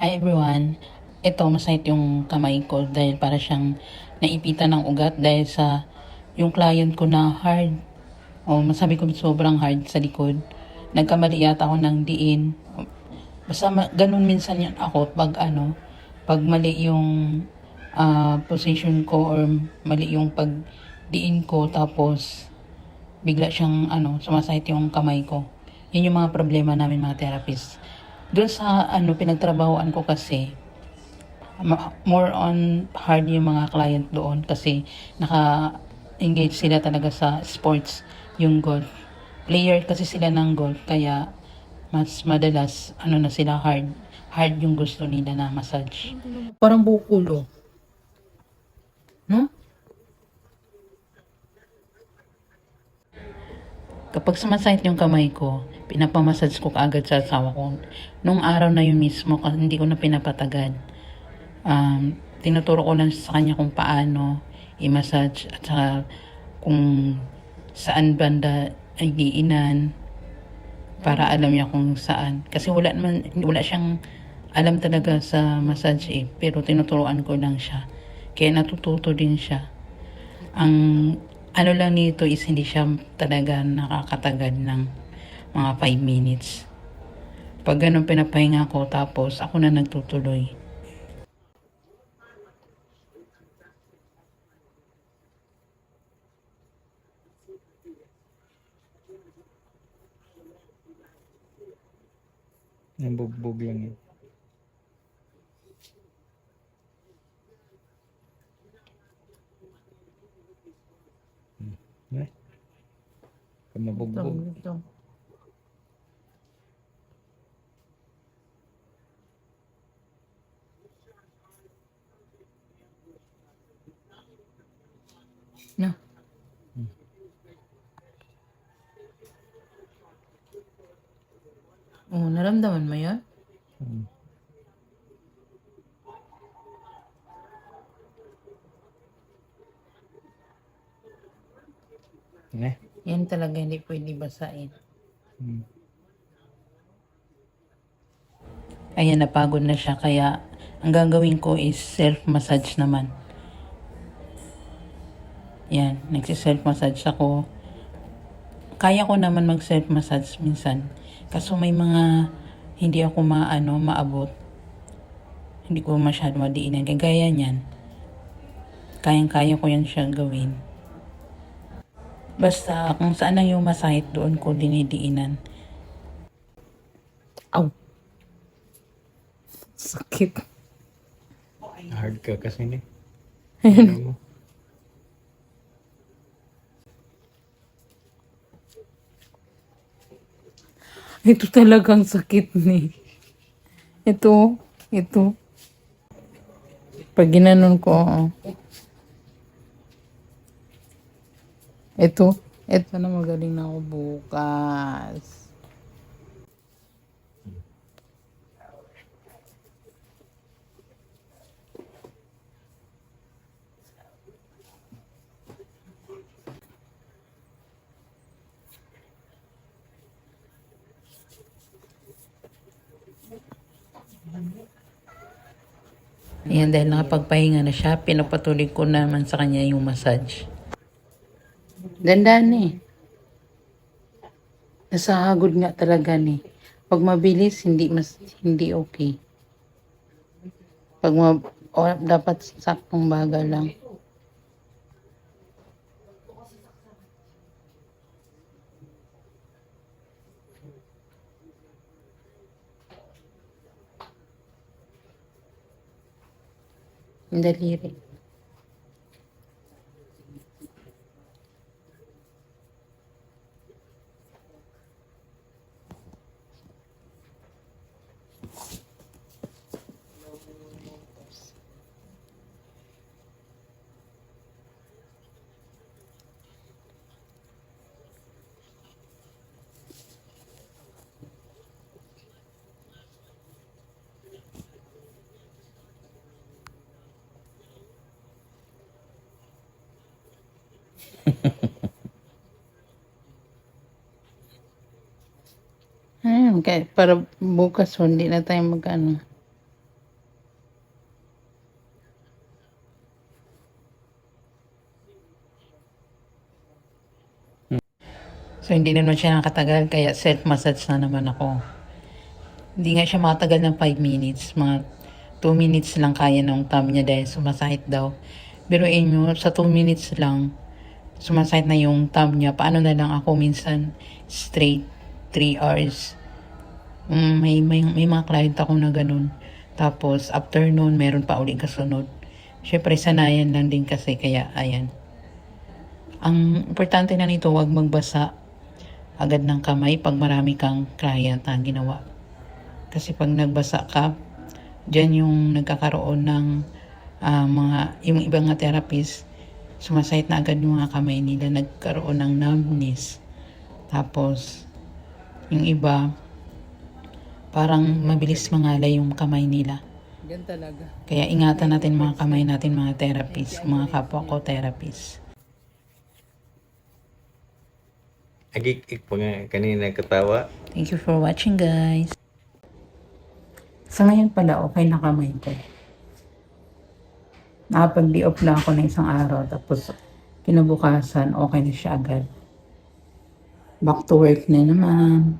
Hi everyone, ito masakit yung kamay ko dahil para siyang naipitan ng ugat dahil sa yung client ko na hard. O masabi ko sobrang hard sa likod. Nagkamali yata ako ng diin. Basta ganun minsan yan ako pag ano, pag mali yung ah, position ko or mali yung pagdiin ko tapos bigla siyang ano, sumasakit yung kamay ko. Yun yung mga problema namin mga therapist. Doon sa ano pinagtrabahoan ko kasi more on hard yung mga client doon kasi naka-engage sila talaga sa sports yung golf. Player kasi sila ng golf kaya mas madalas ano na sila hard hard yung gusto nila na massage. Parang bukulo. No? Kapag sumasakit yung kamay ko, pinapamassage ko kaagad sa asawa ko. Nung araw na yun mismo, kasi hindi ko na pinapatagad. Um, tinuturo ko lang sa kanya kung paano i-massage at saka kung saan banda ay diinan para alam niya kung saan. Kasi wala naman, wala siyang alam talaga sa massage eh, pero tinuturuan ko lang siya. Kaya natututo din siya. Ang ano lang nito is hindi siya talaga nakakatagad ng mga 5 minutes. Pag ganun pinapahinga ko, tapos ako na nagtutuloy. Nabugbog lang yun. Hmm. Eh? Pag nabugbog. Ito. Na. Oh, naramdaman mo yun? Hmm. Eh? Yan talaga hindi pwede basain. Hmm. Ayan, napagod na siya. Kaya, ang gagawin ko is self-massage naman. Yan, nagsi-self-massage ako. Kaya ko naman mag-self-massage minsan. Kaso may mga hindi ako maano, maabot. Hindi ko masyado madiinan. Kagaya niyan. Kayang-kaya ko yan siya gawin. Basta kung saan lang yung masakit doon ko dinidiinan. Aw! Sakit. Hard ka kasi ni. Ano mo? Ito talagang sakit ni. Ito, ito. Pag ginanon ko, oh. ito, ito na magaling na ako bukas. Ayan, dahil nakapagpahinga na siya, pinapatuloy ko naman sa kanya yung massage. Dandan eh. Nasa hagod nga talaga ni. Pag mabilis, hindi mas hindi okay. Pag ma, o, dapat saktong baga lang. Ang ah, okay. Para bukas hindi na tayo mag-ano. So, hindi naman siya nakatagal. Kaya, self-massage na naman ako. Hindi nga siya matagal ng 5 minutes. Mga 2 minutes lang kaya nung thumb niya dahil sumasakit daw. Biruin nyo, sa 2 minutes lang, sumasakit na yung thumb niya. Paano na lang ako minsan straight 3 hours. Mm, may, may, may mga client ako na ganun. Tapos, after noon, meron pa ulit kasunod. Siyempre, sanayan lang din kasi, kaya, ayan. Ang importante na nito, huwag magbasa agad ng kamay pag marami kang client na ginawa. Kasi pag nagbasa ka, dyan yung nagkakaroon ng ah, mga, yung ibang nga therapist, sumasahit na agad yung mga kamay nila, nagkaroon ng numbness. Tapos, yung iba, parang mabilis mangalay yung kamay nila. Yan talaga. Kaya ingatan natin mga kamay natin mga therapist, mga kapwa ko therapist. Agik-ik pa nga kanina katawa. Thank you for watching guys. Sa ngayon pala, okay na kamay ko. Nakapag-day lang ako ng isang araw, tapos kinabukasan, okay na siya agad. Back to work na naman.